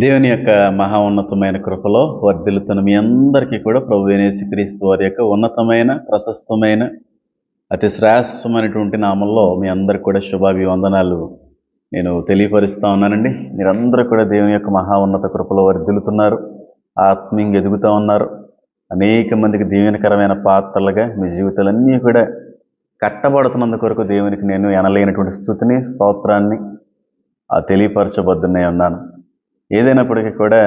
దేవుని యొక్క మహా ఉన్నతమైన కృపలో వర్ధిల్లుతున్న మీ అందరికీ కూడా ప్రభు క్రీస్తు వారి యొక్క ఉన్నతమైన ప్రశస్తమైన అతి శ్రేష్టమైనటువంటి నామంలో మీ అందరికి కూడా శుభాభివందనాలు. నేను తెలియపరుస్తూ ఉన్నానండి. మీరందరూ కూడా దేవుని యొక్క మహా ఉన్నత కృపలో వర్ధిల్లుతున్నారు. ఆత్మీయంగా ఎదుగుతూ ఉన్నారు. అనేక మందికి దీవెనకరమైన పాత్రలుగా మీ జీవితాలన్నీ కూడా కట్టబడుతున్నందు కొరకు దేవునికి నేను ఎనలేనటువంటి స్థుతిని స్తోత్రాన్ని ఆ తెలియపరచబద్దునే ఉన్నాను ఏదైనప్పటికీ కూడా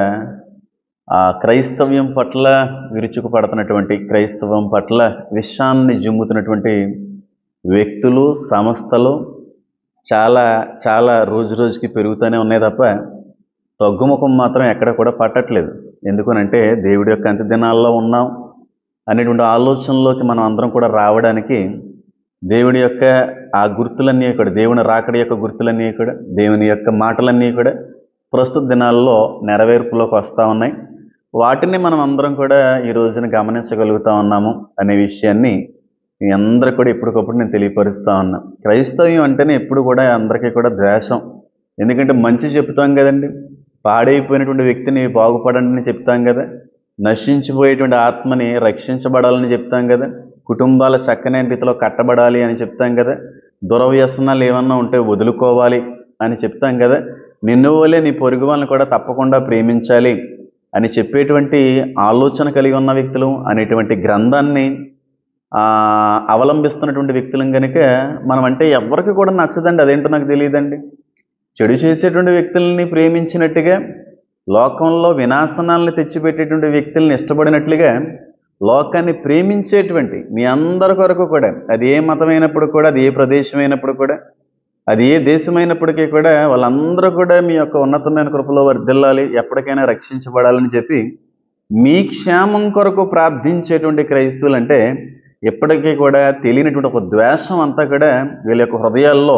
ఆ క్రైస్తవ్యం పట్ల విరుచుకుపడుతున్నటువంటి క్రైస్తవం పట్ల విషాన్ని జుమ్ముతున్నటువంటి వ్యక్తులు సంస్థలు చాలా చాలా రోజు రోజుకి పెరుగుతూనే ఉన్నాయి తప్ప తగ్గుముఖం మాత్రం ఎక్కడ కూడా పట్టట్లేదు. ఎందుకనంటే దేవుడి యొక్క అంత్య దినాల్లో ఉన్నాం అనేటువంటి ఆలోచనలోకి మనం అందరం కూడా రావడానికి దేవుడి యొక్క ఆ గుర్తులన్నీ కూడా దేవుని రాకడి యొక్క గుర్తులన్నీ కూడా దేవుని యొక్క మాటలన్నీ కూడా ప్రస్తుత దినాల్లో నెరవేర్పులోకి వస్తూ ఉన్నాయి. వాటిని మనం అందరం కూడా ఈ రోజున గమనించగలుగుతా ఉన్నాము అనే విషయాన్ని మీ అందరూ కూడా ఎప్పటికప్పుడు నేను తెలియపరుస్తూ ఉన్నా. క్రైస్తవ్యం అంటేనే ఎప్పుడు కూడా అందరికీ కూడా ద్వేషం. ఎందుకంటే మంచి చెప్తాం కదండి. పాడైపోయినటువంటి వ్యక్తిని బాగుపడండి అని చెప్తాం కదా. నశించిపోయేటువంటి ఆత్మని రక్షించబడాలని చెప్తాం కదా. కుటుంబాల చక్కనైన రీతిలో కట్టబడాలి అని చెప్తాం కదా. దురవ్యసనాలు ఏమన్నా ఉంటే వదులుకోవాలి అని చెప్తాం కదా. నిన్నువలే నీ పొరుగు వాళ్ళని కూడా తప్పకుండా ప్రేమించాలి అని చెప్పేటువంటి ఆలోచన కలిగి ఉన్న వ్యక్తులు అనేటువంటి గ్రంథాన్ని అవలంబిస్తున్నటువంటి వ్యక్తులం కనుక మనం అంటే ఎవరికి కూడా నచ్చదండి. అదేంటో నాకు తెలియదండి. చెడు చేసేటువంటి వ్యక్తుల్ని ప్రేమించినట్టుగా లోకంలో వినాశనాలను తెచ్చిపెట్టేటువంటి వ్యక్తుల్ని ఇష్టపడినట్లుగా లోకాన్ని ప్రేమించేటువంటి మీ అందరి కొరకు కూడా అది ఏ మతమైనప్పుడు కూడా అది ఏ ప్రదేశమైనప్పుడు కూడా అది ఏ దేశమైనప్పటికీ కూడా వాళ్ళందరూ కూడా మీ యొక్క ఉన్నతమైన కృపలో వర్దిల్లాలి ఎప్పటికైనా రక్షించబడాలని చెప్పి మీ క్షేమం కొరకు ప్రార్థించేటువంటి క్రైస్తవులు అంటే ఇప్పటికీ కూడా తెలియనటువంటి ఒక ద్వేషం అంతా కూడా వీళ్ళ యొక్క హృదయాల్లో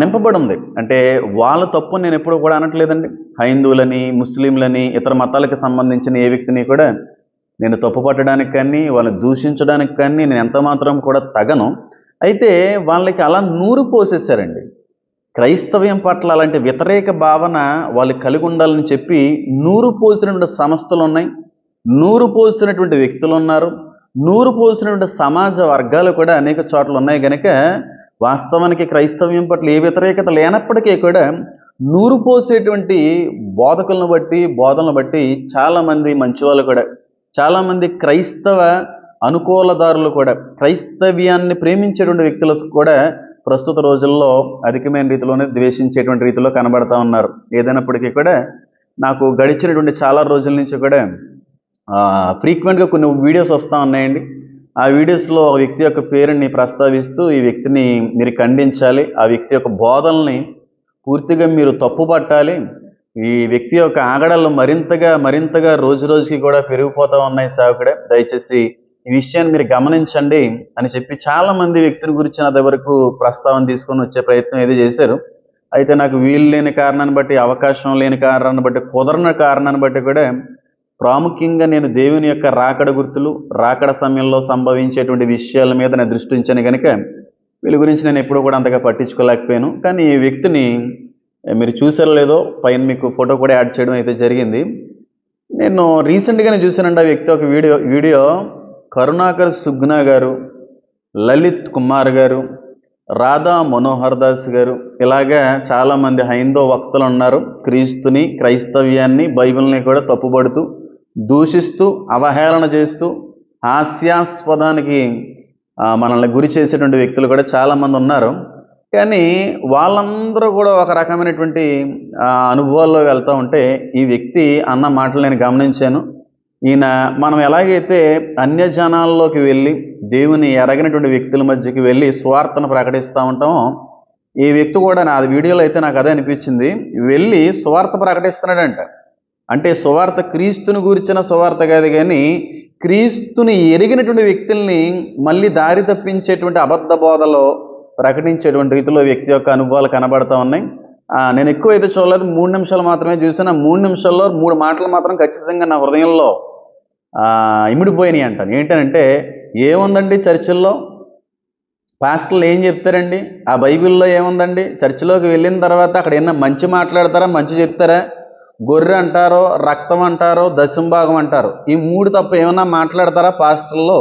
నింపబడి ఉంది అంటే వాళ్ళ తప్పు నేను ఎప్పుడు కూడా అనట్లేదండి. హైందువులని ముస్లింలని ఇతర మతాలకు సంబంధించిన ఏ వ్యక్తిని కూడా నేను తప్పు పట్టడానికి కానీ వాళ్ళని దూషించడానికి కానీ నేను ఎంత మాత్రం కూడా తగను. అయితే వాళ్ళకి అలా నూరు పోసేసారండి క్రైస్తవ్యం పట్ల అలాంటి వ్యతిరేక భావన వాళ్ళు కలిగి ఉండాలని చెప్పి నూరు పోసినటువంటి సంస్థలు ఉన్నాయి. నూరు పోసినటువంటి వ్యక్తులు ఉన్నారు. నూరు పోసినటువంటి సమాజ వర్గాలు కూడా అనేక చోట్ల ఉన్నాయి. కనుక వాస్తవానికి క్రైస్తవ్యం పట్ల ఏ వ్యతిరేకత లేనప్పటికీ కూడా నూరు పోసేటువంటి బోధకులను బట్టి బోధనలు బట్టి చాలామంది మంచి వాళ్ళు కూడా చాలామంది క్రైస్తవ అనుకూలదారులు కూడా క్రైస్తవ్యాన్ని ప్రేమించేటువంటి వ్యక్తులు కూడా ప్రస్తుత రోజుల్లో అధికమైన రీతిలోనే ద్వేషించేటువంటి రీతిలో కనబడతా ఉన్నారు. ఏదైనప్పటికీ కూడా నాకు గడిచినటువంటి చాలా రోజుల నుంచి కూడా ఫ్రీక్వెంట్గా కొన్ని వీడియోస్ వస్తూ ఉన్నాయండి. ఆ వీడియోస్లో ఒక వ్యక్తి యొక్క పేరుని ప్రస్తావిస్తూ ఈ వ్యక్తిని మీరు ఖండించాలి. ఆ వ్యక్తి యొక్క బోధనల్ని పూర్తిగా మీరు తప్పుపట్టాలి. ఈ వ్యక్తి యొక్క ఆగడాలు మరింతగా మరింతగా రోజు రోజుకి కూడా పెరిగిపోతూ ఉన్నాయి సాగుడే దయచేసి ఈ విషయాన్ని మీరు గమనించండి అని చెప్పి చాలా మంది వ్యక్తుల గురించి నా దగ్గరకు ప్రస్తావన తీసుకొని వచ్చే ప్రయత్నం ఏదో చేశారు. అయితే నాకు వీలు లేని కారణాన్ని బట్టి అవకాశం లేని కారణాన్ని బట్టి కుదరని కారణాన్ని బట్టి కూడా ప్రాముఖ్యంగా నేను దేవుని యొక్క రాకడ గుర్తులు రాకడ సమయంలో సంభవించేటువంటి విషయాల మీద నేను దృష్టి ఉంచాను కనుక వీళ్ళ గురించి నేను ఎప్పుడూ కూడా అంతగా పట్టించుకోలేకపోయాను. కానీ ఈ వ్యక్తిని మీరు చూసారో లేదో పైన మీకు ఫోటో కూడా యాడ్ చేయడం అయితే జరిగింది. నేను రీసెంట్గానే చూశానండి ఆ వ్యక్తి ఒక వీడియో వీడియో. కరుణాకర్ సుగ్న గారు లలిత్ కుమార్ గారు రాధా మనోహర్ దాస్ గారు ఇలాగా చాలామంది హైందవ వక్తలు ఉన్నారు. క్రీస్తుని క్రైస్తవ్యాన్ని బైబిల్ని కూడా తప్పుపడుతూ దూషిస్తూ అవహేళన చేస్తూ హాస్యాస్పదానికి మనల్ని గురి చేసేటువంటి వ్యక్తులు కూడా చాలామంది ఉన్నారు. కానీ వాళ్ళందరూ కూడా ఒక రకమైనటువంటి అనుభవాల్లో వెళ్తూ ఉంటే ఈ వ్యక్తి అన్న మాటలు నేను గమనించాను. ఈయన మనం ఎలాగైతే అన్యజనాల్లోకి వెళ్ళి దేవుని ఎరగినటువంటి వ్యక్తుల మధ్యకి వెళ్ళి స్వార్థను ప్రకటిస్తూ ఉంటామో ఈ వ్యక్తి కూడా నా వీడియోలో అయితే నాకు అదే అనిపించింది. వెళ్ళి స్వార్థ ప్రకటిస్తున్నాడంట. అంటే సువార్త క్రీస్తుని గురించిన సువార్త కాదు కానీ క్రీస్తుని ఎరిగినటువంటి వ్యక్తుల్ని మళ్ళీ దారి తప్పించేటువంటి అబద్ధ బోధలో ప్రకటించేటువంటి రీతిలో వ్యక్తి యొక్క అనుభవాలు కనబడుతూ ఉన్నాయి. నేను ఎక్కువ అయితే చూడలేదు. మూడు నిమిషాలు మాత్రమే చూసాను మూడు నిమిషాల్లో మూడు మాటలు మాత్రం ఖచ్చితంగా నా హృదయంలో ఇమిడిపోయినాయి అంటాను ఏంటంటే ఏముందండి చర్చిల్లో? పాస్టర్లు ఏం చెప్తారండి? ఆ బైబిల్లో ఏముందండి? చర్చిలోకి వెళ్ళిన తర్వాత అక్కడ ఏమన్నా మంచి మాట్లాడతారా? మంచి చెప్తారా? గొర్రె అంటారో రక్తం అంటారో దశంభాగం అంటారు. ఈ మూడు తప్ప ఏమన్నా మాట్లాడతారా పాస్టర్లో?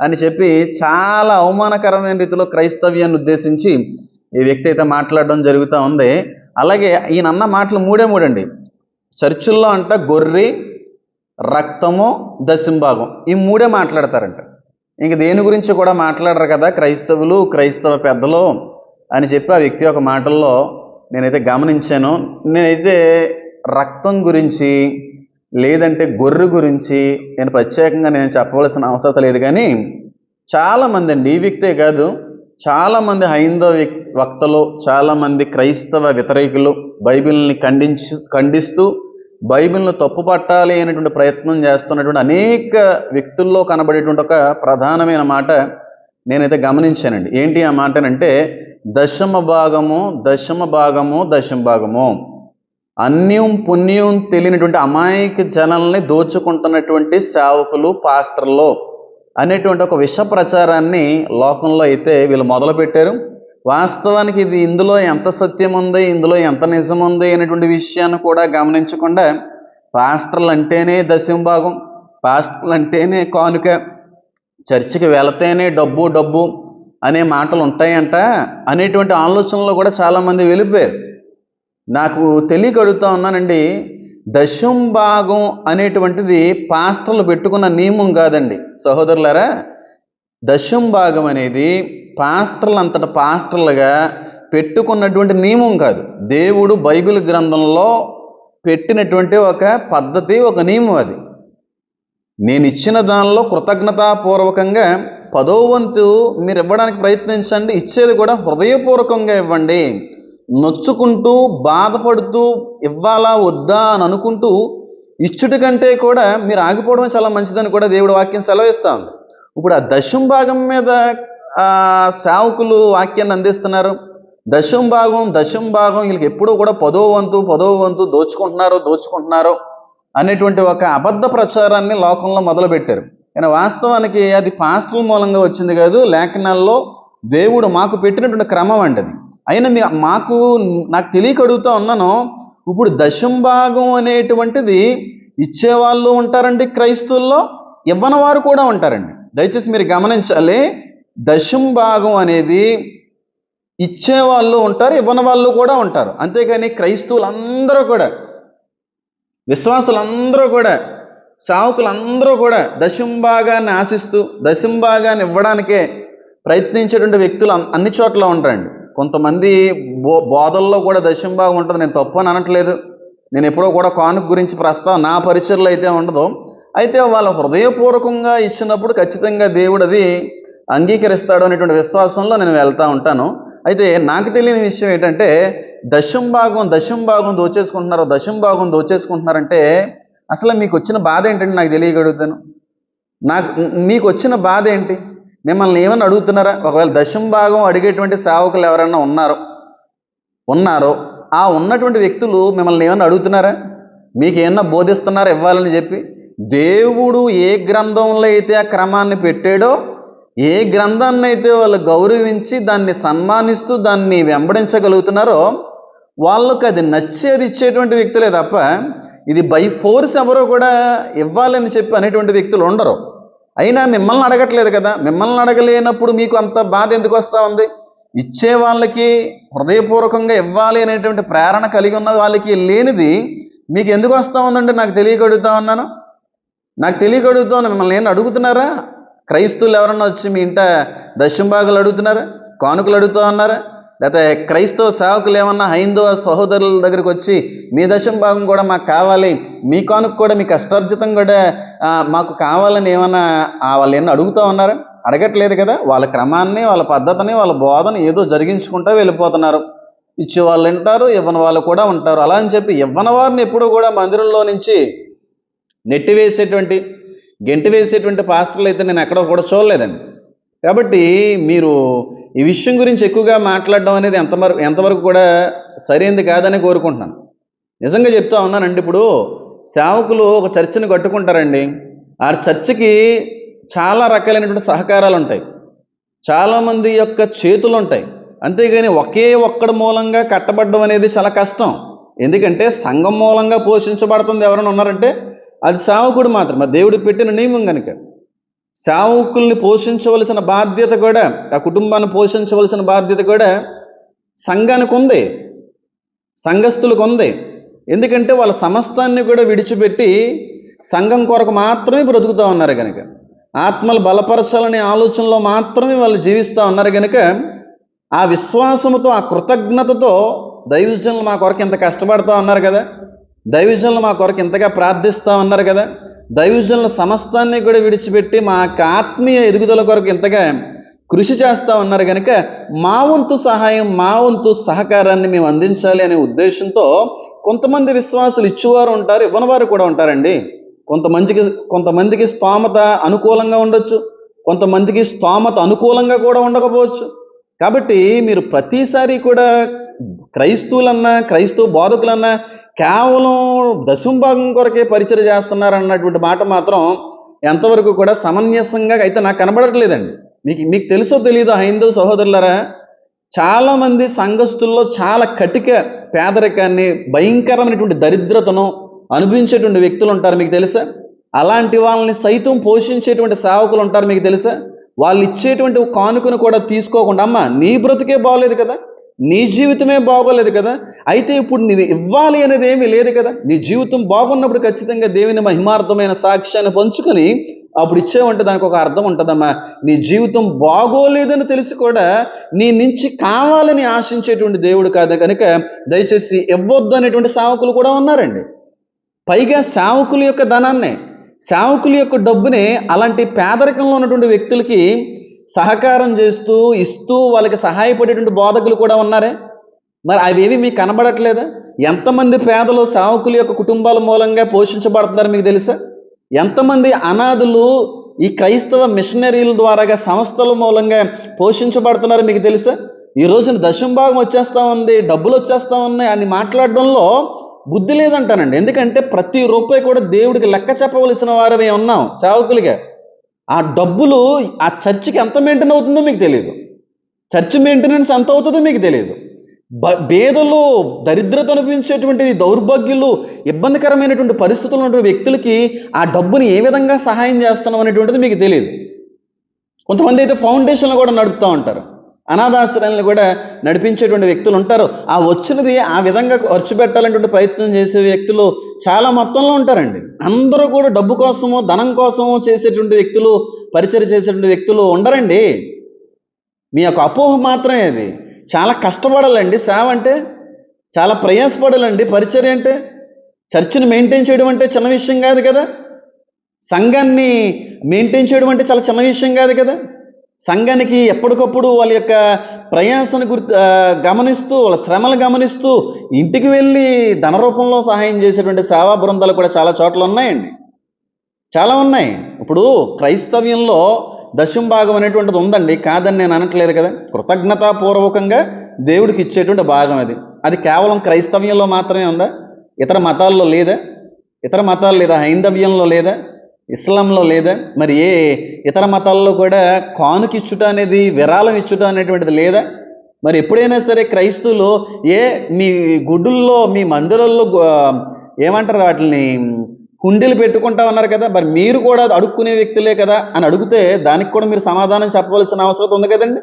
అని చెప్పి చాలా అవమానకరమైన రీతిలో క్రైస్తవ్యాన్ని ఉద్దేశించి ఈ వ్యక్తి అయితే మాట్లాడడం జరుగుతూ ఉంది. అలాగే ఈయన అన్న మాటలు మూడే మూడండి. చర్చిల్లో అంట గొర్రె రక్తము దశంభాగం. ఈ మూడే మాట్లాడతారంట. ఇంక దేని గురించి కూడా మాట్లాడరు కదా క్రైస్తవులు క్రైస్తవ పెద్దలు అని చెప్పి ఆ వ్యక్తి ఒక మాటల్లో నేనైతే గమనించాను. నేనైతే రక్తం గురించి లేదంటే గొర్రె గురించి నేను ప్రత్యేకంగా నేను చెప్పవలసిన అవసరం లేదు కానీ చాలామంది అండి ఈ వ్యక్తే కాదు చాలామంది హైందవ వ్యక్- వక్తలు చాలామంది క్రైస్తవ వ్యతిరేకులు బైబిల్ని ఖండించు ఖండిస్తూ బైబిల్ను తప్పు పట్టాలి అనేటువంటి ప్రయత్నం చేస్తున్నటువంటి అనేక వ్యక్తుల్లో కనబడేటువంటి ఒక ప్రధానమైన మాట నేనైతే గమనించానండి. ఏంటి ఆ మాటనంటే దశమ భాగము దశమ భాగము దశమ భాగము. అన్యం పుణ్యం తెలియనటువంటి అమాయక జనాల్ని దోచుకుంటున్నటువంటి సేవకులు పాస్టర్లు అనేటువంటి ఒక విష ప్రచారాన్ని లోకంలో అయితే వీళ్ళు మొదలుపెట్టారు. వాస్తవానికి ఇది ఇందులో ఎంత సత్యం ఉంది ఇందులో ఎంత నిజం ఉంది అనేటువంటి విషయాన్ని కూడా గమనించకుండా పాస్టర్లు అంటేనే దశంభాగం పాస్టర్లు అంటేనే కానుక చర్చికి వెళతేనే డబ్బు డబ్బు అనే మాటలు ఉంటాయంట అనేటువంటి ఆలోచనలో కూడా చాలామంది వెళ్ళిపోయారు. నాకు తెలియక అడుగుతా ఉన్నానండి దశం భాగం అనేటువంటిది పాస్టర్లు పెట్టుకున్న నియమం కాదండి. సహోదరులారా దశం భాగం అనేది పాస్టర్లు అంతట పాస్టర్లుగా పెట్టుకున్నటువంటి నియమం కాదు. దేవుడు బైబిల్ గ్రంథంలో పెట్టినటువంటి ఒక పద్ధతి ఒక నియమం అది. నేను ఇచ్చిన దానిలో కృతజ్ఞతాపూర్వకంగా పదో వంతు మీరు ఇవ్వడానికి ప్రయత్నించండి. ఇచ్చేది కూడా హృదయపూర్వకంగా ఇవ్వండి. నొచ్చుకుంటూ బాధపడుతూ ఇవ్వాలా వద్దా అని అనుకుంటూ ఇచ్చుట కంటే కూడా మీరు ఆగిపోవడం చాలా మంచిదని కూడా దేవుడు వాక్యం సెలవిస్తాం ఇప్పుడు ఆ దశం భాగం మీద సేవకులు వాక్యాన్ని అందిస్తున్నారు. దశం భాగం దశం భాగం వీళ్ళకి ఎప్పుడూ కూడా పదో వంతు పదో వంతు దోచుకుంటున్నారు దోచుకుంటున్నారు అనేటువంటి ఒక అబద్ధ ప్రచారాన్ని లోకంలో మొదలుపెట్టారు. కానీ వాస్తవానికి అది పాస్టల్ మూలంగా వచ్చింది కాదు లేఖనాల్లో దేవుడు మాకు పెట్టినటువంటి క్రమం అండి అది. అయినా మీ మాకు నాకు తెలియక అడుగుతా ఉన్నాను ఇప్పుడు దశం భాగం అనేటువంటిది ఇచ్చేవాళ్ళు ఉంటారండి క్రైస్తువుల్లో ఇవ్వని వారు కూడా ఉంటారండి. దయచేసి మీరు గమనించాలి దశం భాగం అనేది ఇచ్చేవాళ్ళు ఉంటారు ఇవ్వని వాళ్ళు కూడా ఉంటారు. అంతేగాని క్రైస్తవులందరూ కూడా విశ్వాసులందరూ కూడా సావుకులందరూ కూడా దశంభాగాన్ని ఆశిస్తూ దశంభాగాన్ని ఇవ్వడానికే ప్రయత్నించేటువంటి వ్యక్తులు అన్- అన్ని చోట్ల ఉంటారండి. కొంతమంది బో బోధల్లో కూడా దశంభాగం ఉంటుంది నేను తప్పు అని అనట్లేదు. నేను ఎప్పుడో కూడా కానుక గురించి ప్రస్తావన నా పరిచయలో అయితే ఉండదు. అయితే వాళ్ళ హృదయపూర్వకంగా ఇచ్చినప్పుడు ఖచ్చితంగా దేవుడు అది అంగీకరిస్తాడు అనేటువంటి విశ్వాసంలో నేను వెళ్తూ ఉంటాను. అయితే నాకు తెలియని విషయం ఏంటంటే దశం భాగం దశం భాగం దోచేసుకుంటున్నారు దశం భాగం దోచేసుకుంటున్నారంటే అసలు మీకు వచ్చిన బాధ ఏంటంటే నాకు తెలియగలుగుతాను? నాకు మీకు వచ్చిన బాధ ఏంటి? మిమ్మల్ని ఏమని అడుగుతున్నారా? ఒకవేళ దశం భాగం అడిగేటువంటి సేవకులు ఎవరైనా ఉన్నారో ఉన్నారో ఆ ఉన్నటువంటి వ్యక్తులు మిమ్మల్ని ఏమన్నా అడుగుతున్నారా? మీకు ఏమన్నా బోధిస్తున్నారా ఇవ్వాలని చెప్పి? దేవుడు ఏ గ్రంథంలో అయితే ఆ క్రమాన్ని పెట్టాడో ఏ గ్రంథాన్ని అయితే వాళ్ళు గౌరవించి దాన్ని సన్మానిస్తూ దాన్ని వెంబడించగలుగుతున్నారో వాళ్ళకు అది నచ్చేది ఇచ్చేటువంటి వ్యక్తులే తప్ప ఇది బై ఫోర్స్ ఎవరో కూడా ఇవ్వాలని చెప్పి అనేటువంటి వ్యక్తులు ఉండరు. అయినా మిమ్మల్ని అడగట్లేదు కదా మిమ్మల్ని అడగలేనప్పుడు మీకు అంత బాధ ఎందుకు వస్తూ ఉంది? ఇచ్చే వాళ్ళకి హృదయపూర్వకంగా ఇవ్వాలి అనేటువంటి ప్రేరణ కలిగి ఉన్న వాళ్ళకి లేనిది మీకు ఎందుకు వస్తూ ఉందంటే నాకు తెలియగడుగుతా ఉన్నాను. నాకు తెలియక అడుగుతాను మిమ్మల్ని ఏమన్నా అడుగుతున్నారా? క్రైస్తవులు ఎవరన్నా వచ్చి మీ ఇంట దశంభాగులు అడుగుతున్నారా? కానుకలు అడుగుతూ ఉన్నారా? లేకపోతే క్రైస్తవ సేవకులు ఏమన్నా హైందవ సహోదరుల దగ్గరికి వచ్చి మీ దశం భాగం కూడా మాకు కావాలి మీ కానుక కూడా మీ కష్టార్జితం కూడా మాకు కావాలని ఏమన్నా వాళ్ళు ఏమన్నా అడుగుతూ ఉన్నారా? అడగట్లేదు కదా. వాళ్ళ క్రమాన్ని వాళ్ళ పద్ధతిని వాళ్ళ బోధన ఏదో జరిగించుకుంటూ వెళ్ళిపోతున్నారు. ఇచ్చే వాళ్ళు వింటారు ఇవ్వని వాళ్ళు కూడా ఉంటారు. అలా అని చెప్పి ఇవ్వని వారిని ఎప్పుడూ కూడా మందిరంలో నుంచి నెట్టివేసేటువంటి గెంటి వేసేటువంటి పాస్టర్లు అయితే నేను ఎక్కడో కూడా చూడలేదండి. కాబట్టి మీరు ఈ విషయం గురించి ఎక్కువగా మాట్లాడడం అనేది ఎంతవరకు ఎంతవరకు కూడా సరైనది కాదని కోరుకుంటున్నాను. నిజంగా చెప్తా ఉన్నానండి ఇప్పుడు సేవకులు ఒక చర్చిని కట్టుకుంటారండి. ఆ చర్చికి చాలా రకాలైనటువంటి సహకారాలు ఉంటాయి. చాలామంది యొక్క చేతులు ఉంటాయి. అంతేగాని ఒకే ఒక్కడి మూలంగా కట్టబడడం అనేది చాలా కష్టం. ఎందుకంటే సంఘం మూలంగా పోషించబడుతుంది ఎవరైనా ఉన్నారంటే అది సావకుడు మాత్రమే దేవుడు పెట్టిన నియమం కనుక సేవకుల్ని పోషించవలసిన బాధ్యత కూడా ఆ కుటుంబాన్ని పోషించవలసిన బాధ్యత కూడా సంఘానికి ఉంది సంఘస్థులకు ఉంది. ఎందుకంటే వాళ్ళ సమస్తాన్ని కూడా విడిచిపెట్టి సంఘం కొరకు మాత్రమే బ్రతుకుతూ ఉన్నారు కనుక ఆత్మలు బలపరచాలనే ఆలోచనలో మాత్రమే వాళ్ళు జీవిస్తూ ఉన్నారు కనుక ఆ విశ్వాసముతో ఆ కృతజ్ఞతతో దైవజనులు మా కొరకు ఇంత కష్టపడుతూ ఉన్నారు కదా. దైవజనులు మా కొరకు ఇంతగా ప్రార్థిస్తూ ఉన్నారు కదా. దైవజనుల సమస్తాన్ని కూడా విడిచిపెట్టి మా ఆత్మీయ ఎదుగుదల కొరకు ఇంతగా కృషి చేస్తూ ఉన్నారు కనుక మా వంతు సహాయం మా వంతు సహకారాన్ని మేము అందించాలి అనే ఉద్దేశంతో కొంతమంది విశ్వాసులు ఇచ్చేవారు ఉంటారు ఇవ్వనివారు కూడా ఉంటారండి. కొంతమందికి కొంతమందికి స్తోమత అనుకూలంగా ఉండొచ్చు కొంతమందికి స్తోమత అనుకూలంగా కూడా ఉండకపోవచ్చు. కాబట్టి మీరు ప్రతిసారి కూడా క్రైస్తవులన్నా క్రైస్తవ బోధకులన్నా కేవలం దశంభాగం కొరకే పరిచయం చేస్తున్నారు అన్నటువంటి మాట మాత్రం ఎంతవరకు కూడా సమంజసంగా అయితే నాకు కనబడట్లేదండి. మీకు మీకు తెలుసో తెలీదో హైందవ సహోదరులారా చాలామంది సంఘస్థుల్లో చాలా కటిక పేదరికాన్ని భయంకరమైనటువంటి దరిద్రతను అనుభవించేటువంటి వ్యక్తులు ఉంటారు మీకు తెలుసా? అలాంటి వాళ్ళని సైతం పోషించేటువంటి సేవకులు ఉంటారు మీకు తెలుసా? వాళ్ళు ఇచ్చేటువంటి కానుకను కూడా తీసుకోకుండా అమ్మ నీ బ్రతికే బాగోలేదు కదా? నీ జీవితమే బాగోలేదు కదా? అయితే ఇప్పుడు నీవు ఇవ్వాలి అనేది ఏమీ లేదు కదా? నీ జీవితం బాగున్నప్పుడు ఖచ్చితంగా దేవుని మహిమార్థమైన సాక్ష్యాన్ని పంచుకొని అప్పుడు ఇచ్చేవంటే దానికి ఒక అర్థం ఉంటుందమ్మా. నీ జీవితం బాగోలేదని తెలిసి కూడా నీ నుంచి కావాలని ఆశించేటువంటి దేవుడు కాదు కనుక దయచేసి ఇవ్వద్దు అనేటువంటి సేవకులు కూడా ఉన్నారండి. పైగా సేవకుల యొక్క ధనాన్నే సేవకుల యొక్క డబ్బుని అలాంటి పేదరికంలో ఉన్నటువంటి వ్యక్తులకి సహకారం చేస్తూ ఇస్తూ వాళ్ళకి సహాయపడేటువంటి బోధకులు కూడా ఉన్నారే? మరి అవేవి మీకు కనబడట్లేదా? ఎంతమంది పేదలు సేవకుల యొక్క కుటుంబాల మూలంగా పోషించబడుతున్నారు మీకు తెలుసా? ఎంతమంది అనాథులు ఈ క్రైస్తవ మిషనరీల ద్వారాగా సంస్థల మూలంగా పోషించబడుతున్నారు మీకు తెలుసా? ఈ రోజున దశంభాగం వచ్చేస్తా ఉంది డబ్బులు వచ్చేస్తా ఉన్నాయి అని మాట్లాడడంలో బుద్ధి లేదంటానండి. ఎందుకంటే ప్రతి రూపాయి కూడా దేవుడికి లెక్క చెప్పవలసిన వారమే ఉన్నాం సేవకులుగా. ఆ డబ్బులు ఆ చర్చికి ఎంత మెయింటైన్ అవుతుందో మీకు తెలియదు చర్చ్ మెయింటెనెన్స్ ఎంత అవుతుందో మీకు తెలియదు బ బేదలు దరిద్రత అనిపించేటువంటి దౌర్భాగ్యులు ఇబ్బందికరమైనటువంటి పరిస్థితులు ఉన్నటువంటి వ్యక్తులకి ఆ డబ్బుని ఏ విధంగా సహాయం చేస్తున్నాం అనేటువంటిది మీకు తెలియదు కొంతమంది అయితే ఫౌండేషన్లు కూడా నడుపుతూ ఉంటారు. అనాథాశ్రయాలను కూడా నడిపించేటువంటి వ్యక్తులు ఉంటారు. ఆ వచ్చినది ఆ విధంగా ఖర్చు పెట్టాలనేటువంటి ప్రయత్నం చేసే వ్యక్తులు చాలా మొత్తంలో ఉంటారండి. అందరూ కూడా డబ్బు కోసము ధనం కోసము చేసేటువంటి వ్యక్తులు పరిచయం చేసేటువంటి వ్యక్తులు ఉండరండి. మీ యొక్క అపోహ మాత్రమే అది. చాలా కష్టపడాలండి సేవ అంటే చాలా ప్రయాసపడాలండి. పరిచర్య అంటే చర్చిని మెయింటైన్ చేయడం అంటే చిన్న విషయం కాదు కదా. సంఘాన్ని మెయింటైన్ చేయడం అంటే చాలా చిన్న విషయం కాదు కదా. సంఘానికి ఎప్పటికప్పుడు వాళ్ళ యొక్క ప్రయాసను గుర్తు గమనిస్తూ వాళ్ళ శ్రమలు గమనిస్తూ ఇంటికి వెళ్ళి ధన రూపంలో సహాయం చేసేటువంటి సేవా బృందాలు కూడా చాలా చోట్ల ఉన్నాయండి. చాలా ఉన్నాయి. ఇప్పుడు క్రైస్తవ్యంలో దశం భాగం అనేటువంటిది ఉందండి. కాదని నేను అనట్లేదు కదా. కృతజ్ఞతాపూర్వకంగా దేవుడికి ఇచ్చేటువంటి భాగం అది. అది కేవలం క్రైస్తవ్యంలో మాత్రమే ఉందా? ఇతర మతాల్లో లేదా? ఇతర మతాలు లేదా? హైందవ్యంలో లేదా? ఇస్లాంలో లేదా? మరి ఏ ఇతర మతాల్లో కూడా కానుక ఇచ్చుట అనేది విరాళం ఇచ్చుట అనేటువంటిది లేదా? మరి ఎప్పుడైనా సరే క్రైస్తవులు ఏ మీ గుడుల్లో మీ మందిరాల్లో ఏమంటారు వాటిని హుండీలు పెట్టుకుంటా ఉన్నారు కదా మరి మీరు కూడా అడుక్కునే వ్యక్తులే కదా అని అడిగితే దానికి కూడా మీరు సమాధానం చెప్పవలసిన అవసరం ఉంది కదండి.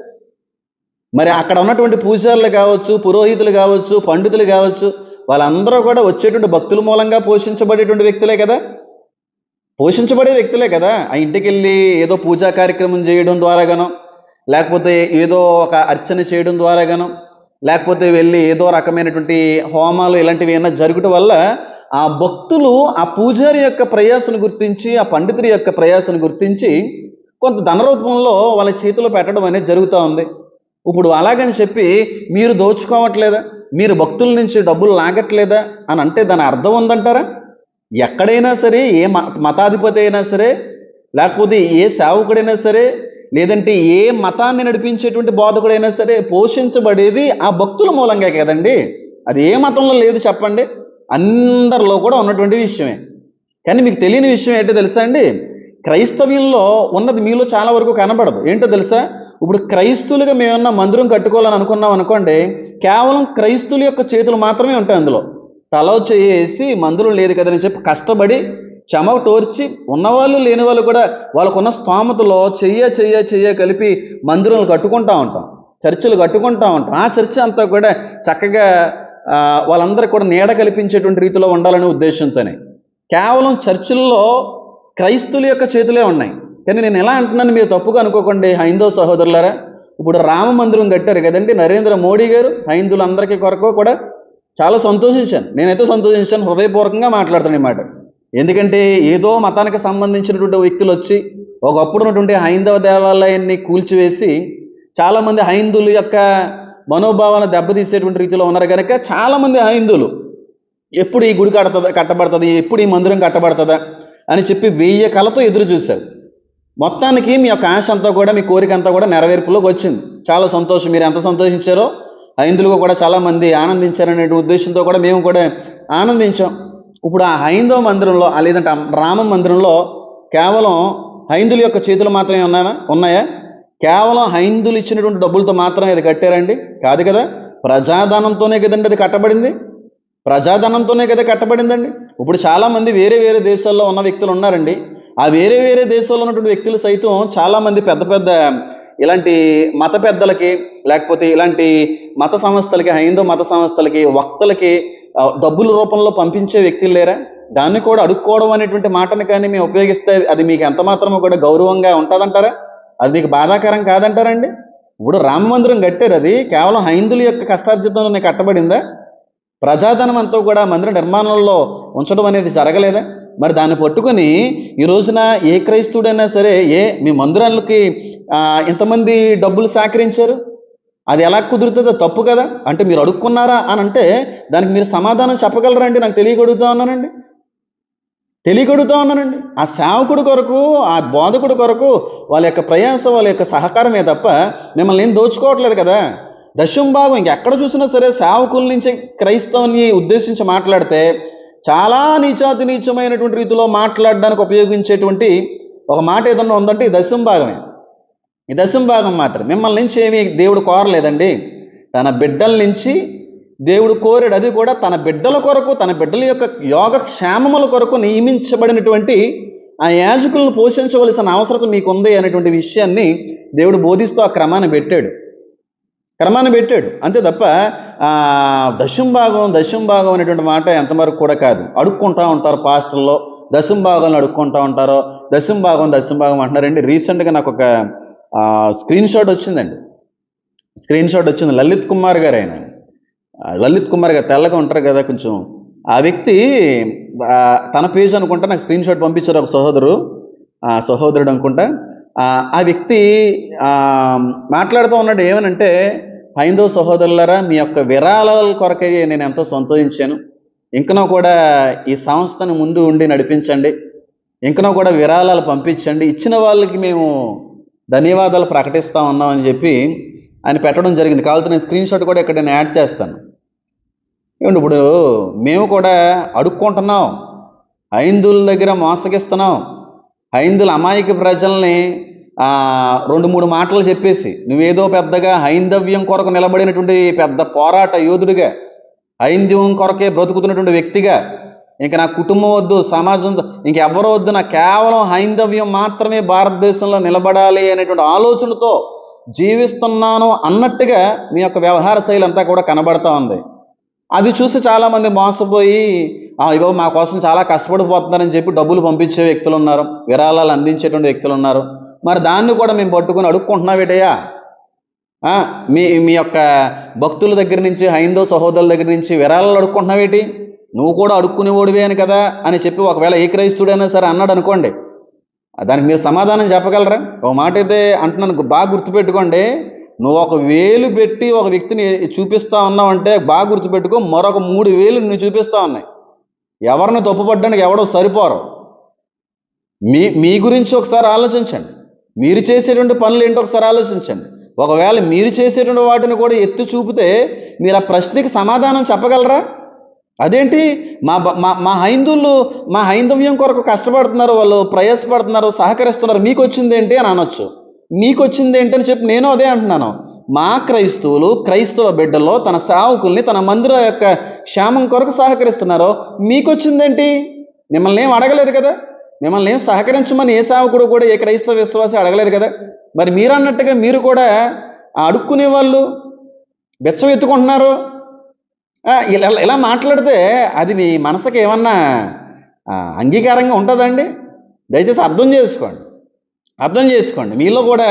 మరి అక్కడ ఉన్నటువంటి పూజారులు కావచ్చు పురోహితులు కావచ్చు పండితులు కావచ్చు వాళ్ళందరూ కూడా వచ్చేటువంటి భక్తుల మూలంగా పోషించబడేటువంటి వ్యక్తులే కదా. పోషించబడే వ్యక్తులే కదా. ఆ ఇంటికి వెళ్ళి ఏదో పూజా కార్యక్రమం చేయడం ద్వారాగానో లేకపోతే ఏదో ఒక అర్చన చేయడం ద్వారాగానో లేకపోతే వెళ్ళి ఏదో రకమైనటువంటి హోమాలు ఇలాంటివి ఏమైనా జరగటం వల్ల ఆ భక్తులు ఆ పూజారి యొక్క ప్రయాసను గుర్తించి ఆ పండితుడి యొక్క ప్రయాసను గుర్తించి కొంత ధన రూపంలో వాళ్ళ చేతిలో పెట్టడం అనేది జరుగుతూ ఉంది. ఇప్పుడు అలాగని చెప్పి మీరు దోచుకోవట్లేదా? మీరు భక్తుల నుంచి డబ్బులు లాగట్లేదా? అని అంటే దాని అర్థం ఉందంటారా? ఎక్కడైనా సరే ఏ మతాధిపతి అయినా సరే లేకపోతే ఏ సేవకుడైనా సరే లేదంటే ఏ మతాన్ని నడిపించేటువంటి బోధకుడైనా సరే పోషించబడేది ఆ భక్తుల మూలంగా కదండి. అది ఏ మతంలో లేదు చెప్పండి. అందరిలో కూడా ఉన్నటువంటి విషయమే. కానీ మీకు తెలియని విషయం ఏంటో తెలుసా అండి? క్రైస్తవ్యంలో ఉన్నది మీలో చాలా వరకు కనబడదు. ఏంటో తెలుసా? ఇప్పుడు క్రైస్తువులుగా మేమన్నా మందిరం కట్టుకోవాలని అనుకున్నాం అనుకోండి కేవలం క్రైస్తువుల యొక్క చేతులు మాత్రమే ఉంటాయి అందులో. తల చేసి మందులు లేదు కదని చెప్పి కష్టపడి చెమక టోర్చి ఉన్నవాళ్ళు లేని వాళ్ళు కూడా వాళ్ళకున్న స్తోమతలో చెయ్య చెయ్య చెయ్య కలిపి మందిరాలు కట్టుకుంటా ఉంటాం చర్చిలు కట్టుకుంటా ఉంటాం. ఆ చర్చి అంతా కూడా చక్కగా వాళ్ళందరికీ కూడా నీడ కల్పించేటువంటి రీతిలో ఉండాలనే ఉద్దేశంతోనే. కేవలం చర్చిల్లో క్రైస్తువుల యొక్క చేతులే ఉన్నాయి. కానీ నేను ఎలా అంటున్నాను మీరు తప్పుగా అనుకోకండి హైందవ సహోదరులారా. ఇప్పుడు రామ మందిరం కట్టారు కదండి నరేంద్ర మోడీ గారు హైందువులందరికీ కొరకు కూడా చాలా సంతోషించాను. నేనైతే సంతోషించాను. హృదయపూర్వకంగా మాట్లాడతాను ఈ మాట. ఎందుకంటే ఏదో మతానికి సంబంధించినటువంటి వ్యక్తులు వచ్చి ఒకప్పుడు ఉన్నటువంటి హైందవ దేవాలయాన్ని కూల్చివేసి చాలామంది హైందువుల యొక్క మనోభావాలను దెబ్బతీసేటువంటి రీతిలో ఉన్నారు కనుక చాలామంది హైందువులు ఎప్పుడు ఈ గుడి కడతదా కట్టబడుతుంది ఎప్పుడు ఈ మందిరం కట్టబడుతుందా అని చెప్పి వెయ్యి కళతో ఎదురు చూశారు. మొత్తానికి మీ యొక్క ఆశ అంతా కూడా మీ కోరిక అంతా కూడా నెరవేర్పులోకి వచ్చింది. చాలా సంతోషం. మీరు ఎంత సంతోషించారో హైందులుగా కూడా చాలామంది ఆనందించారనే ఉద్దేశంతో కూడా మేము కూడా ఆనందించాం. ఇప్పుడు ఆ హైందవ మందిరంలో లేదంటే రామ మందిరంలో కేవలం హైందుల యొక్క చేతులు మాత్రమే ఉన్నాయా? ఉన్నాయా? కేవలం హైందులు ఇచ్చినటువంటి డబ్బులతో మాత్రమే అది కట్టారండి? కాదు కదా? ప్రజాధనంతోనే కదండి అది కట్టబడింది? ప్రజాధనంతోనే కదా కట్టబడిందండి? ఇప్పుడు చాలామంది వేరే వేరే దేశాల్లో ఉన్న వ్యక్తులు ఉన్నారండి. ఆ వేరే వేరే దేశాల్లో ఉన్నటువంటి వ్యక్తులు సైతం చాలామంది పెద్ద పెద్ద ఇలాంటి మత పెద్దలకి లేకపోతే ఇలాంటి మత సంస్థలకి హైందవ మత సంస్థలకి వక్తలకి డబ్బుల రూపంలో పంపించే వ్యక్తులు లేరా? దాన్ని కూడా అడుక్కోవడం అనేటువంటి మాటను కానీ మేము ఉపయోగిస్తే అది మీకు ఎంత మాత్రమో కూడా గౌరవంగా ఉంటుందంటారా? అది మీకు బాధాకరం కాదంటారండి? ఇప్పుడు రామ మందిరం కట్టారు అది కేవలం హైందుల యొక్క కష్టార్జితంలోనే కట్టబడిందా? ప్రజాధనం అంతా కూడా మందిర నిర్మాణంలో ఉంచడం అనేది జరగలేదా? మరి దాన్ని పట్టుకొని ఈ రోజున ఏ క్రైస్తవుడైనా సరే ఏ మీ మందిరాలకి ఇంతమంది డబ్బులు సేకరించారు? అది ఎలా కుదురుతుందో తప్పు కదా? అంటే మీరు అడుక్కున్నారా అని అంటే దానికి మీరు సమాధానం చెప్పగలరా అండి? నాకు తెలియగడుగుతా ఉన్నానండి. తెలియగడుగుతా ఉన్నానండి. ఆ సేవకుడి కొరకు ఆ బోధకుడి కొరకు వాళ్ళ యొక్క ప్రయాసం వాళ్ళ యొక్క సహకారమే తప్ప మిమ్మల్ని ఏం దోచుకోవట్లేదు కదా? దశం భాగం ఇంకెక్కడ చూసినా సరే సేవకుల నుంచి క్రైస్తవుని ఉద్దేశించి మాట్లాడితే చాలా నీచాతి నీచమైనటువంటి రీతిలో మాట్లాడడానికి ఉపయోగించేటువంటి ఒక మాట ఏదన్నా ఉందంటే ఈ దశం భాగమే. ఈ దశం భాగం మాత్రం మిమ్మల్ని నుంచి ఏమీ దేవుడు కోరలేదండి. తన బిడ్డల నుంచి దేవుడు కోరాడు. అది కూడా తన బిడ్డల కొరకు తన బిడ్డల యొక్క యోగ క్షేమముల కొరకు నియమించబడినటువంటి ఆ యాజకులను పోషించవలసిన అవసరం మీకుంది అనేటువంటి విషయాన్ని దేవుడు బోధిస్తూ ఆ క్రమాన్ని పెట్టాడు. క్రమాన్ని పెట్టాడు. అంతే తప్ప దశంభాగం దశం భాగం దశం భాగం అనేటువంటి మాట ఎంతవరకు కూడా కాదు. అడుక్కుంటూ ఉంటారు పాస్టల్లో దశం భాగంలో ఉంటారు ఉంటారో దశం భాగం దశం భాగం అంటున్నారండి. రీసెంట్గా నాకు ఒక స్క్రీన్ షాట్ వచ్చిందండి. స్క్రీన్ షాట్ వచ్చింది. లలిత్ కుమార్ గారు ఆయన. లలిత్ కుమార్ గారు తెల్లగా ఉంటారు కదా కొంచెం. ఆ వ్యక్తి తన పేజ్ అనుకుంటా నాకు స్క్రీన్ షాట్ పంపించారు ఒక సహోదరు సహోదరుడు అనుకుంటా. ఆ, వ్యక్తి మాట్లాడుతూ ఉన్నాడు ఏమనంటే హైందవ సహోదరులరా మీ యొక్క విరాళాల కొరకై నేను ఎంతో సంతోషించాను. ఇంకనో కూడా ఈ సంస్థను ముందు ఉండి నడిపించండి. ఇంకనో కూడా విరాళాలు పంపించండి. ఇచ్చిన వాళ్ళకి మేము ధన్యవాదాలు ప్రకటిస్తా ఉన్నామని చెప్పి ఆయన పెట్టడం జరిగింది. కావాలంటే నేను స్క్రీన్ షాట్ కూడా ఇక్కడ నేను యాడ్ చేస్తాను. ఏమండి ఇప్పుడు మేము కూడా అడుక్కుంటున్నాం. హైందువుల దగ్గర మోసగిస్తున్నాం. హైందుల అమాయక ప్రజల్ని రెండు మూడు మాటలు చెప్పేసి నువ్వేదో పెద్దగా హైందవ్యం కొరకు నిలబడినటువంటి పెద్ద పోరాట యోధుడిగా హైందవ్యం కొరకే బ్రతుకుతున్నటువంటి వ్యక్తిగా ఇంక నా కుటుంబం వద్దు సమాజం వద్దు, వద్దు నా కేవలం హైందవ్యం మాత్రమే భారతదేశంలో నిలబడాలి అనేటువంటి ఆలోచనతో జీవిస్తున్నాను అన్నట్టుగా మీ యొక్క వ్యవహార శైలి అంతా కూడా కనబడతా ఉంది. అది చూసి చాలామంది మోసపోయి ఇవో మా కోసం చాలా కష్టపడిపోతున్నారని చెప్పి డబ్బులు పంపించే వ్యక్తులు ఉన్నారు విరాళాలు అందించేటువంటి వ్యక్తులు ఉన్నారు. మరి దాన్ని కూడా మేము పట్టుకుని అడుక్కుంటున్నావేటయ్యా ఆ, మీ మీ యొక్క భక్తుల దగ్గర నుంచి హైందవ సహోదరుల దగ్గర నుంచి విరాళాలు అడుక్కుంటున్నావేటి నువ్వు కూడా అడుక్కునేవాడివే అని కదా అని చెప్పి ఒకవేళ ఏ క్రైస్తుడైనా సరే అన్నాడు అనుకోండి. దానికి మీరు సమాధానం చెప్పగలరా? ఒక మాట అయితే అంటున్నాను బాగా గుర్తుపెట్టుకోండి. నువ్వు ఒక వేలు పెట్టి ఒక వ్యక్తిని చూపిస్తా ఉన్నావంటే బాగా గుర్తుపెట్టుకో మరొక మూడు వేలు నువ్వు చూపిస్తా ఉన్నాయి. ఎవరిని తప్పుపడ్డానికి ఎవడో సరిపోరు. మీ మీ గురించి ఒకసారి ఆలోచించండి. మీరు చేసేటువంటి పనులు ఏంటో ఒకసారి ఆలోచించండి. ఒకవేళ మీరు చేసేటువంటి వాటిని కూడా ఎత్తి చూపితే మీరు ఆ ప్రశ్నకి సమాధానం చెప్పగలరా? అదేంటి? మా మా మా హైందువులు మా హైందవ్యం కొరకు కష్టపడుతున్నారు వాళ్ళు ప్రయాసపడుతున్నారు సహకరిస్తున్నారు. మీకు వచ్చింది ఏంటి అని అనొచ్చు. మీకు వచ్చింది ఏంటి అని చెప్పి నేను అదే అంటున్నాను. మా క్రైస్తవులు క్రైస్తవ బిడ్డలో తన సేవకుల్ని తన మందిర యొక్క క్షేమం కొరకు సహకరిస్తున్నారో. మీకు వచ్చిందేంటి మిమ్మల్ని ఏం అడగలేదు కదా? మిమ్మల్ని ఏం సహకరించమని ఏ సేవకుడు కూడా ఏ క్రైస్తవ విశ్వాసి అడగలేదు కదా? మరి మీరు అన్నట్టుగా మీరు కూడా అడుక్కునే వాళ్ళు బెచ్చం ఎత్తుకుంటున్నారు? ఇలా ఇలా మాట్లాడితే అది మీ మనసుకి ఏమన్నా అంగీకారంగా ఉంటుందండి? దయచేసి అర్థం చేసుకోండి. అర్థం చేసుకోండి. మీలో కూడా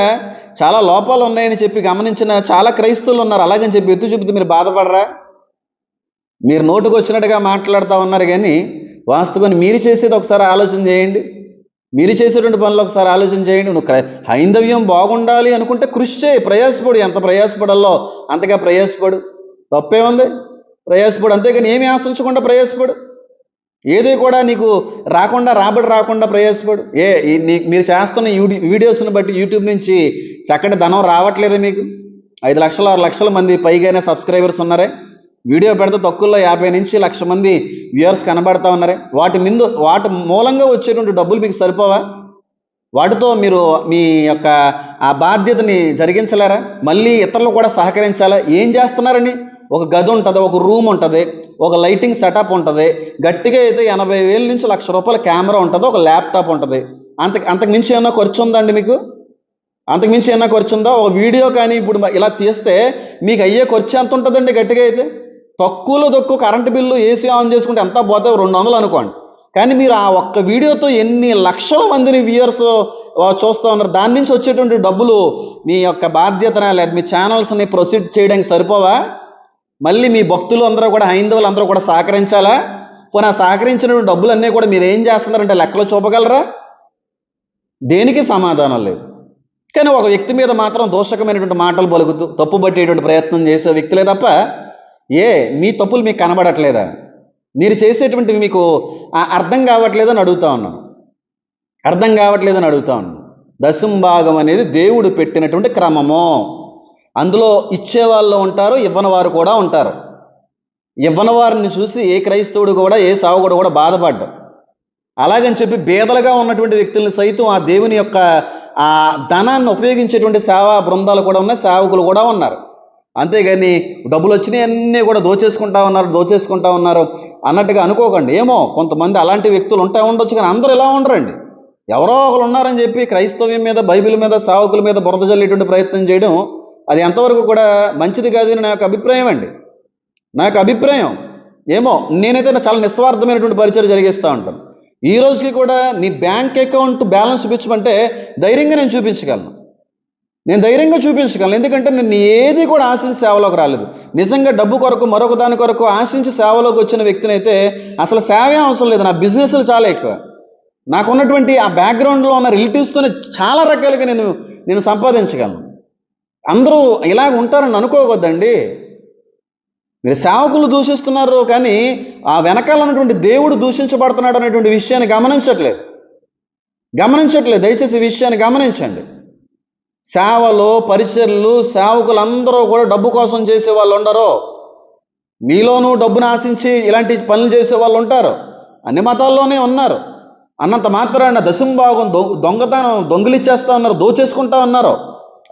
చాలా లోపాలు ఉన్నాయని చెప్పి గమనించిన చాలా క్రైస్తవులు ఉన్నారు. అలాగని చెప్పి ఎత్తు చూపితే మీరు బాధపడరా? మీరు నోటుకు వచ్చినట్టుగా మాట్లాడుతూ ఉన్నారు కానీ వాస్తవాన్ని మీరు చేసేది ఒకసారి ఆలోచన చేయండి. మీరు చేసేటువంటి పనులు ఒకసారి ఆలోచన చేయండి. నువ్వు హైందవ్యం బాగుండాలి అనుకుంటే కృషి చేయి. ప్రయాసపడు. ఎంత ప్రయాసపడల్లో అంతగా ప్రయాసపడు. తప్పే ఉంది ప్రయాసపడు. అంతేగాని ఏమి ఆశించకుండా ప్రయాసపడు. ఏది కూడా నీకు రాకుండా రాబడి రాకుండా ప్రయాసపడు. ఏ నీ- మీరు చేస్తున్న యూడి వీడియోస్ని బట్టి యూట్యూబ్ నుంచి చక్కటి ధనం రావట్లేదా మీకు? ఐదు లక్షల ఆరు లక్షల మంది పైగానే సబ్స్క్రైబర్స్ ఉన్నారే. వీడియో పెడితే తక్కువలో యాభై నుంచి లక్ష మంది వ్యూయర్స్ కనబడతా ఉన్నారే. వాటి ముందు వాటి మూలంగా వచ్చేటువంటి డబ్బులు మీకు సరిపోవా? వాటితో మీరు మీ యొక్క ఆ బాధ్యతని జరిగించలేరా? మళ్ళీ ఇతరులు కూడా సహకరించాలా? ఏం చేస్తున్నారని ఒక గది ఉంటుంది ఒక రూమ్ ఉంటుంది ఒక లైటింగ్ సెటప్ ఉంటుంది గట్టిగా అయితే ఎనభై వేల నుంచి లక్ష రూపాయల కెమెరా ఉంటుంది ఒక ల్యాప్టాప్ ఉంటుంది. అంత అంతకు మించి ఏమైనా ఖర్చు ఉందండి మీకు? అంతకు మించి ఖర్చు ఉందా? ఒక వీడియో కానీ ఇప్పుడు ఇలా తీస్తే మీకు అయ్యే ఖర్చు ఎంత ఉంటుందండి గట్టిగా అయితే? తక్కువలో తక్కువ కరెంటు బిల్లు ఏసీ ఆన్ చేసుకుంటే ఎంత పోతే రెండు వందలు అనుకోండి. కానీ మీరు ఆ ఒక్క వీడియోతో ఎన్ని లక్షల మందిని వ్యూయర్స్ చూస్తూ ఉన్నారు? దాని నుంచి వచ్చేటువంటి డబ్బులు మీ యొక్క బాధ్యతన? లేదా మీ ఛానల్స్ని ప్రొసీడ్ చేయడానికి సరిపోవా? మళ్ళీ మీ భక్తులు అందరూ కూడా హైందవులు అందరూ కూడా సహకరించాలా? పోనీ ఆ సహకరించిన డబ్బులన్నీ కూడా మీరు ఏం చేస్తున్నారంటే లెక్కలో చూపగలరా? దేనికి సమాధానం లేదు. కానీ ఒక వ్యక్తి మీద మాత్రం దోషకమైనటువంటి మాటలు పలుకుతూ తప్పు పట్టేటువంటి ప్రయత్నం చేసే వ్యక్తులే తప్ప ఏ మీ తప్పులు మీకు కనబడట్లేదా? మీరు చేసేటువంటివి మీకు ఆ అర్థం కావట్లేదని అడుగుతా ఉన్నాను. అర్థం కావట్లేదని అడుగుతా ఉన్నాను. దశం భాగం అనేది దేవుడు పెట్టినటువంటి క్రమము. అందులో ఇచ్చేవాళ్ళు ఉంటారు ఇవ్వని వారు కూడా ఉంటారు. ఇవ్వని వారిని చూసి ఏ క్రైస్తవుడు కూడా ఏ సావుకుడు కూడా బాధపడ్డు. అలాగని చెప్పి బేదలుగా ఉన్నటువంటి వ్యక్తులను సైతం ఆ దేవుని యొక్క ఆ ధనాన్ని ఉపయోగించేటువంటి సేవా బృందాలు కూడా ఉన్నాయి సేవకులు కూడా ఉన్నారు. అంతేగాని డబ్బులు వచ్చినాయి అన్నీ కూడా దోచేసుకుంటా ఉన్నారు దోచేసుకుంటా ఉన్నారు అన్నట్టుగా అనుకోకండి. ఏమో కొంతమంది అలాంటి వ్యక్తులు ఉంటా ఉండొచ్చు కానీ అందరూ ఇలా ఉండరండి? ఎవరో ఒకరు ఉన్నారని చెప్పి క్రైస్తవ్యం మీద బైబిల్ మీద సావకుల మీద బురద జల్లేటువంటి ప్రయత్నం చేయడం అది ఎంతవరకు కూడా మంచిది కాదని నా యొక్క అభిప్రాయం అండి. నా యొక్క అభిప్రాయం ఏమో నేనైతే నా చాలా నిస్వార్థమైనటువంటి పరిచయం జరిగిస్తూ ఉంటాను. ఈ రోజుకి కూడా నీ బ్యాంక్ అకౌంట్ బ్యాలెన్స్ చూపించమంటే ధైర్యంగా నేను చూపించగలను. నేను ధైర్యంగా చూపించగలను ఎందుకంటే నేను ఏది కూడా ఆశించి సేవలోకి రాలేదు. నిజంగా డబ్బు కొరకు మరొక దాని కొరకు ఆశించి సేవలోకి వచ్చిన వ్యక్తిని అయితే అసలు సేవే అవసరం లేదు. నా బిజినెస్లు చాలా ఎక్కువ. నాకున్నటువంటి ఆ బ్యాక్గ్రౌండ్లో ఉన్న రిలేటివ్స్తోనే చాలా రకాలుగా నేను నేను సంపాదించగలను. అందరూ ఇలాగ ఉంటారని అనుకోవద్దండి. మీరు సేవకులు దూషిస్తున్నారు కానీ ఆ వెనకాల ఉన్నటువంటి దేవుడు దూషించబడుతున్నాడు అనేటువంటి విషయాన్ని గమనించట్లేదు. గమనించట్లేదు. దయచేసి విషయాన్ని గమనించండి. సేవలు పరిచర్లు సేవకులు అందరూ కూడా డబ్బు కోసం చేసే వాళ్ళు ఉండరు. మీలోనూ డబ్బును ఆశించి ఇలాంటి పనులు చేసే వాళ్ళు ఉంటారు. అన్ని మతాల్లోనే ఉన్నారు. అన్నంత మాత్రాన దశంభాగం దొ దొంగతనం దొంగిలిచ్చేస్తా ఉన్నారు దోచేసుకుంటా ఉన్నారు.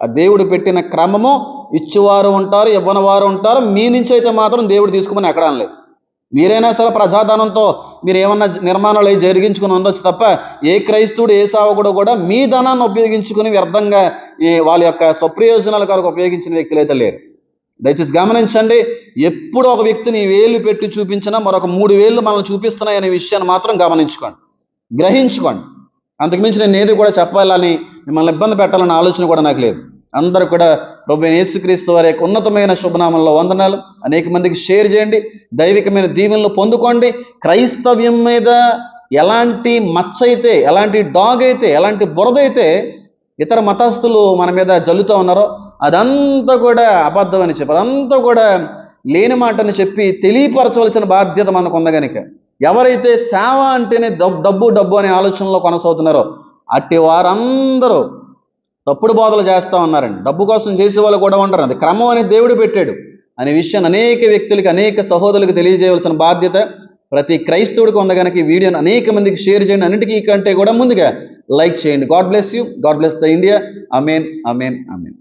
ఆ దేవుడు పెట్టిన క్రమము ఇచ్చేవారు ఉంటారు ఇవ్వని వారు ఉంటారు. మీ నుంచి అయితే మాత్రం దేవుడు తీసుకుని ఎక్కడ మీరైనా సరే ప్రజాధనంతో మీరు ఏమన్నా నిర్మాణాలు జరిగించుకుని ఉండొచ్చు తప్ప ఏ క్రైస్తవుడు ఏ సావకుడు కూడా మీ ధనాన్ని ఉపయోగించుకుని వ్యర్థంగా ఈ వాళ్ళ యొక్క స్వప్రయోజనాల కొరకు ఉపయోగించిన వ్యక్తులు అయితే లేరు. దయచేసి గమనించండి ఎప్పుడు ఒక వ్యక్తిని వేలు పెట్టి చూపించినా మరొక మూడు వేలు మనం చూపిస్తున్నాయనే విషయాన్ని మాత్రం గమనించుకోండి. గ్రహించుకోండి. అంతకుమించి నేను ఏది కూడా చెప్పాలని మిమ్మల్ని ఇబ్బంది పెట్టాలన్న ఆలోచన కూడా నాకు లేదు. అందరూ కూడా ప్రభుత్వ యేసుక్రీస్తు వారి యొక్క ఉన్నతమైన శుభనామంలో వందనాలు. అనేక మందికి షేర్ చేయండి. దైవికమైన దీవెనలు పొందుకోండి. క్రైస్తవ్యం మీద ఎలాంటి మచ్చ అయితే ఎలాంటి డాగ్ అయితే ఎలాంటి బురద అయితే ఇతర మతస్థులు మన మీద జల్లుతూ ఉన్నారో అదంతా కూడా అబద్ధం అని చెప్పి అదంతా కూడా లేని మాటని చెప్పి తెలియపరచవలసిన బాధ్యత మనకు ఉంది కనుక ఎవరైతే సేవ అంటేనే డబ్బు డబ్బు అనే ఆలోచనలో కొనసాగుతున్నారో అట్టి వారందరూ తప్పుడు బోధలు చేస్తూ ఉన్నారండి. డబ్బు కోసం చేసే వాళ్ళు కూడా ఉంటారు అది క్రమం అని దేవుడు పెట్టాడు. అనే విషయాన్ని అనేక వ్యక్తులకి అనేక సహోదరులకు తెలియజేయవలసిన బాధ్యత ప్రతి క్రైస్తవుడికి ఉంది కనుక ఈ వీడియోని అనేక మందికి షేర్ చేయండి. అన్నిటికీ కంటే కూడా ముందుగా లైక్ చేయండి. God bless you. God bless the India. Amen amen amen